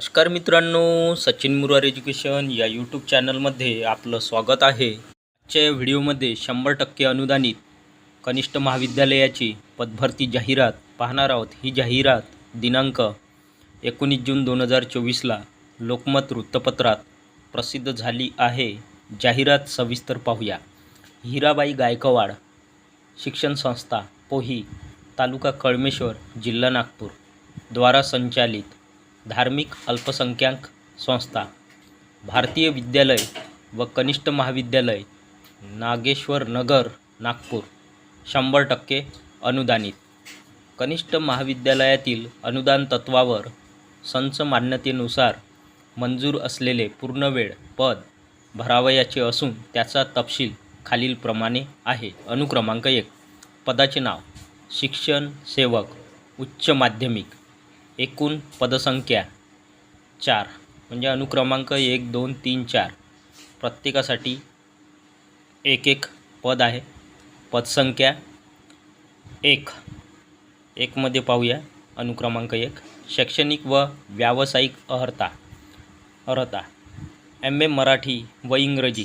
नमस्कार मित्रांनो सचिन मुरार एज्युकेशन या यूट्यूब चॅनलमध्ये आपलं स्वागत आहे. आजच्या या व्हिडिओमध्ये शंभर टक्के अनुदानित कनिष्ठ महाविद्यालयाची पदभरती जाहिरात पाहणार आहोत. ही जाहिरात दिनांक एकोणीस जून दोन हजार चोवीसला लोकमत वृत्तपत्रात प्रसिद्ध झाली आहे. जाहिरात सविस्तर पाहूया. हिराबाई गायकवाड शिक्षण संस्था पोही तालुका कळमेश्वर जिल्हा नागपूर द्वारा संचालित धार्मिक अल्पसंख्याक संस्था भारतीय विद्यालय व कनिष्ठ महाविद्यालय नागेश्वर नगर नागपूर शंभर टक्के अनुदानित. कनिष्ठ महाविद्यालयातील अनुदान तत्वावर संच मान्यतेनुसार मंजूर असलेले पूर्णवेळ पद भरावयाचे असून त्याचा तपशील खालीलप्रमाणे आहे. अनुक्रमांक एक. पदाचे नाव शिक्षण सेवक उच्च माध्यमिक. एकूण पदसंख्या चार. म्हणजे अनुक्रमांक एक दोन तीन चार. प्रत्येकासाठी एक एक पद आहे. पदसंख्या एक. एकमध्ये पाहूया अनुक्रमांक एक. शैक्षणिक व व्यावसायिक अर्हता. अर्हता. एम ए मराठी व इंग्रजी.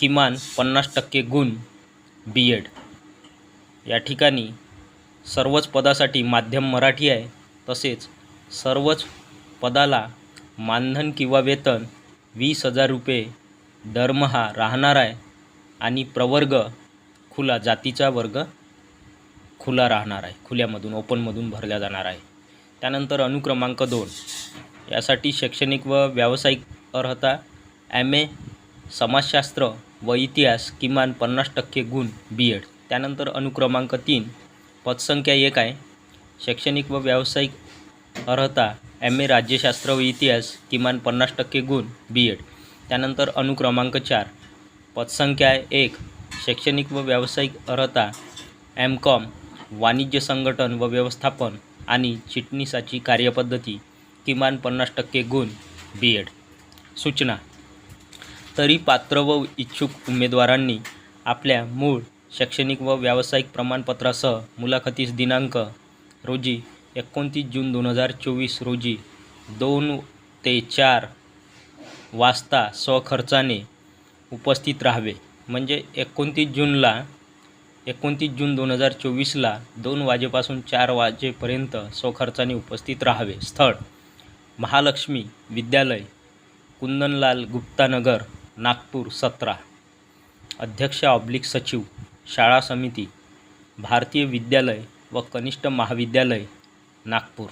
किमान पन्नास टक्के गुण बी एड या ठिकाणी सर्वच पदासाठी माध्यम मराठी आहे. तसेच सर्वच पदाला मानधन किंवा वेतन वीस हजार रुपये दरमहा राहणार आहे आणि प्रवर्ग खुला जातीचा वर्ग खुला राहणार आहे. खुल्यामधून ओपनमधून भरला जाणार आहे. त्यानंतर अनुक्रमांक दोन. यासाठी शैक्षणिक व व्यावसायिक अर्हता एम ए समाजशास्त्र व इतिहास किमान पन्नास टक्के गुण बी एड त्यानंतर अनुक्रमांक तीन. पदसंख्या एक आहे. शैक्षणिक व व्यावसायिक अर्हता एम ए राज्यशास्त्र व इतिहास किमान पन्नास टक्के गुण बी एड त्यानंतर अनुक्रमांक चार. पदसंख्या एक शैक्षणिक व व्यावसायिक अर्हता एम कॉम वाणिज्य संघटन व व्यवस्थापन आणि चिटणीसाची कार्यपद्धती किमान पन्नास टक्के गुण बी एड सूचना. तरी पात्र व इच्छुक उमेदवारांनी आपल्या मूळ शैक्षणिक व व्यावसायिक प्रमाणपत्रासह मुलाखतीस दिनांक रोजी एकोणतीस जून दोन हजार चोवीस रोजी दोन ते चार वाजता स्वखर्चाने उपस्थित राहावे. म्हणजे एकोणतीस जूनला एकोणतीस जून दोन हजार चोवीसला दोन वाजेपासून चार वाजेपर्यंत स्वखर्चाने उपस्थित राहावे. स्थळ महालक्ष्मी विद्यालय कुंदनलाल गुप्तानगर नागपूर सतरा. अध्यक्ष ऑब्लिक सचिव शाळा समिती भारतीय विद्यालय व कनिष्ठ महाविद्यालय नागपूर.